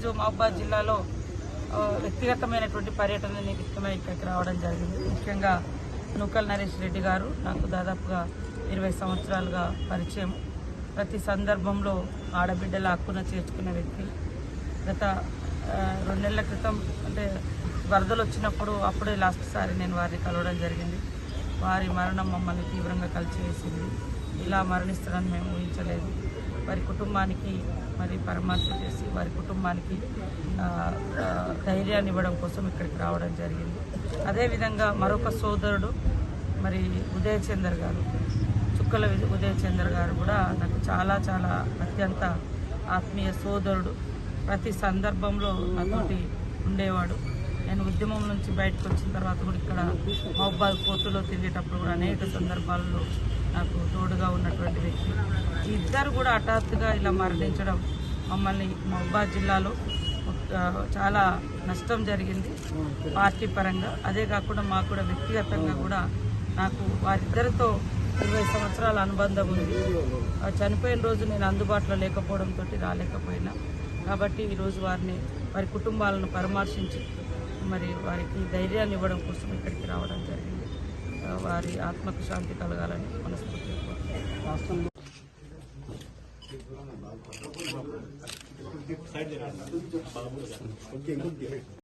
ఈరోజు మహబాద్ జిల్లాలో వ్యక్తిగతమైనటువంటి పర్యటన నిమిత్తమై ఇక్కడికి రావడం జరిగింది. ముఖ్యంగా నూకల్ నరేష్ రెడ్డి గారు నాకు దాదాపుగా ఇరవై సంవత్సరాలుగా పరిచయం. ప్రతి సందర్భంలో ఆడబిడ్డల హక్కున చేర్చుకునే వ్యక్తి. గత రెండు నెలల క్రితం అంటే వరదలు వచ్చినప్పుడు అప్పుడే లాస్ట్ సారి నేను వారిని కలవడం జరిగింది. వారి మరణం మమ్మల్ని తీవ్రంగా కలిచివేసింది. ఇలా మరణిస్తారని మేము ఊహించలేదు. వారి కుటుంబానికి మరి పరమాత్మ చేసి వారి కుటుంబానికి ధైర్యాన్ని ఇవ్వడం కోసం ఇక్కడికి రావడం జరిగింది. అదేవిధంగా మరొక సోదరుడు మరి ఉదయ్ చందర్ గారు చుక్కల వి- ఉదయ్ చందర్ గారు కూడా నాకు చాలా చాలా అత్యంత ఆత్మీయ సోదరుడు. ప్రతి సందర్భంలో నాతోటి ఉండేవాడు. నేను ఉద్యమం నుంచి బయటకు వచ్చిన తర్వాత కూడా ఇక్కడ మహబాద్ కోర్టులో తిరిగేటప్పుడు కూడా అనేక సందర్భాల్లో నాకు తోడుగా ఉన్నటువంటి వ్యక్తి. ఇద్దరు కూడా హఠాత్తుగా ఇలా మరణించడం మమ్మల్ని మహబాద్ జిల్లాలో చాలా నష్టం జరిగింది పార్టీ పరంగా. అదే కాకుండా మాకు కూడా వ్యక్తిగతంగా కూడా నాకు వారిద్దరితో ఇరవై సంవత్సరాల అనుబంధం ఉంది. చనిపోయిన రోజు నేను అందుబాటులో లేకపోవడంతో రాలేకపోయినా. కాబట్టి ఈరోజు వారిని వారి కుటుంబాలను పరామర్శించి మరి వారికి ధైర్యాన్ని ఇవ్వడం కోసం ఇక్కడికి రావడం జరిగింది వారి ఆత్మకు శాంతి కలగాలని మనస్ఫూర్తి కోరుకుంటున్నాను.